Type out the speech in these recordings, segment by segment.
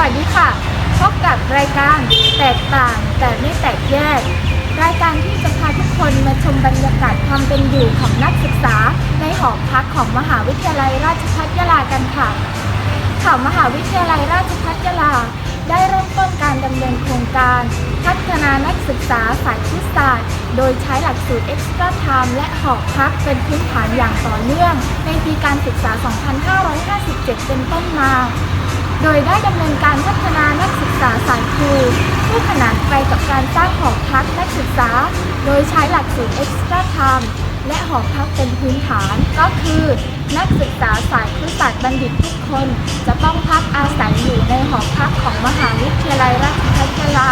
วัสดีค่ะ พบกับรายการแตกต่างแต่ไม่แตกแยก รายการที่จะพาทุกคนมาชมบรรยากาศความเป็นอยู่ของนักศึกษา ในหอพักของมหาวิทยาลัยราชภัฏยาลากันค่ะข่าวมหาวิทยาลัยราชภัฏยาลา ได้เริ่มต้นการดำเนินโครงการ พัฒนานักศึกษาสายครุศาสตร์ โดยใช้หลักสูตร Extra Time และหอพักเป็นพื้นฐานอย่างต่อเนื่อง ในปีการศึกษา 2557 เป็นต้นมา ดยได้ดำเนินการพัฒนานักศึกษาสายครูคู่ขนานไปกับการสร้างหอพักนักศึกษา โดยใช้หลักสูตร Extra Time และหอพักเป็นพื้นฐานก็คือ นักศึกษาสายครุศาสตร์บัณฑิตทุกคน จะต้องพักอาศัยอยู่ในหอพักของมหาวิทยาลัยราชภัฏยาลา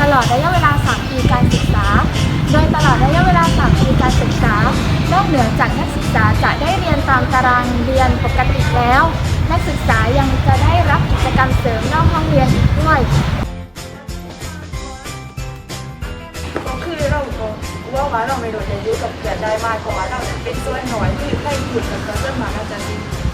ตลอดระยะเวลา 3 ปีการศึกษา โดยตลอดระยะเวลา 3 ปีการศึกษานอกเหนือจากนักศึกษาจะได้เรียนตามตารางเรียนปกติ รมเสริมนอกห้องเรียนด้วยก็คือเราก็ว่าว่าเราไม่โดนอายุกับเกิดได้มากเพราะว่าเราเป็นส่วนหน่อยที่ใกล้ขุดกับเพื่อนมาอาจารย์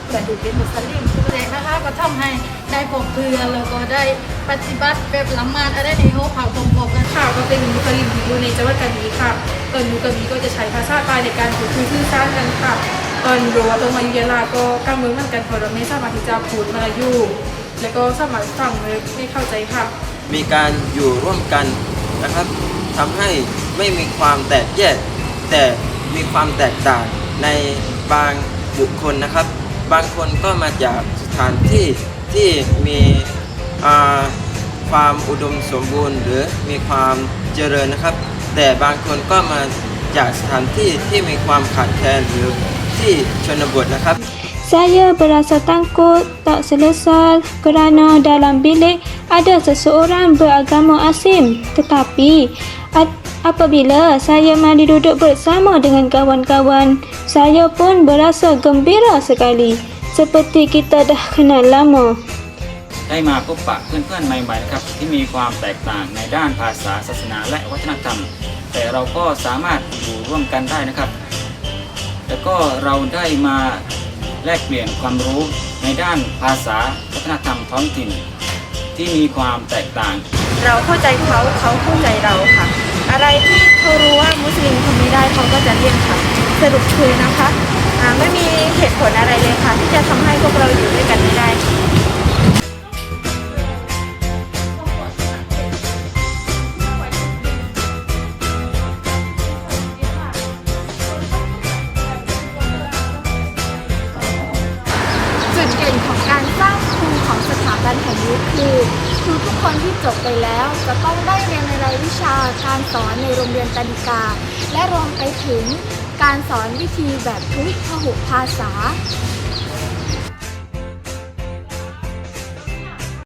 เกิดดูเป็นมุสลิมเด็กนะคะก็ทำให้ได้พบเพื่อนแล้วก็ได้ปฏิบัติแบบละมาดอะไรในห้องเผาพร้อมๆกันข่าวก็เป็นมุสลิมที่อยู่ในจังหวัดกระบี่ค่ะตอนอยู่กระบี่ก็จะใช้ภาษาใต้ในการพูดคุยสื่อสารกันค่ะตอนรัวตรงมายู่ยลาก็กลางมือมือนกันเพราะเราไม่สามารถที่จะพูดมาลายู แล้วก็สามารถฟังเลยไม่เข้าใจค่ะ มีการอยู่ร่วมกันนะครับทำให้ไม่มีความแตกแยก แต่มีความแตกต่างในบางบุคคลนะครับ บางคนก็มาจากสถานที่ที่มีความอุดมสมบูรณ์ หรือมีความเจริญนะครับ แต่บางคนก็มาจากสถานที่ที่มีความขาดแคลนหรือที่ชนบทนะครับ Saya berasa takut tak selesa kerana dalam bilik ada seseorang beragama asing. Tetapi a- apabila saya mari duduk bersama dengan kawan-kawan, saya pun berasa gembira sekali. Seperti kita dah kenal lama. ได้มาพบปะเพื่อนๆใหม่ๆนะครับที่มีความแตกต่างในด้านภาษาศาสนาและวัฒนธรรม แต่เราก็สามารถอยู่ร่วมกันได้นะครับ แล้วก็เราได้มา แลกเปลี่ยนความรู้ในด้านภาษาวัฒนธรรมท้องถิ่น ที่มีความแตกต่าง เราเข้าใจเขาเขาเข้าใจเราค่ะ อะไรที่เขารู้ว่ามุสลิมทำไม่ได้เขาก็จะเลี่ยงค่ะ สรุปคือนะคะ ไม่มีเหตุผลอะไรเลยค่ะ ที่จะทำให้พวกเรา จุดเด่นของการสร้างครูของสถาบันแห่งนี้คือครูทุกคนที่จบไปแล้วจะต้องได้เรียนในรายวิชาการสอนในโรงเรียนตดิกา และรวมไปถึงการสอนวิธีแบบทุพหุภาษา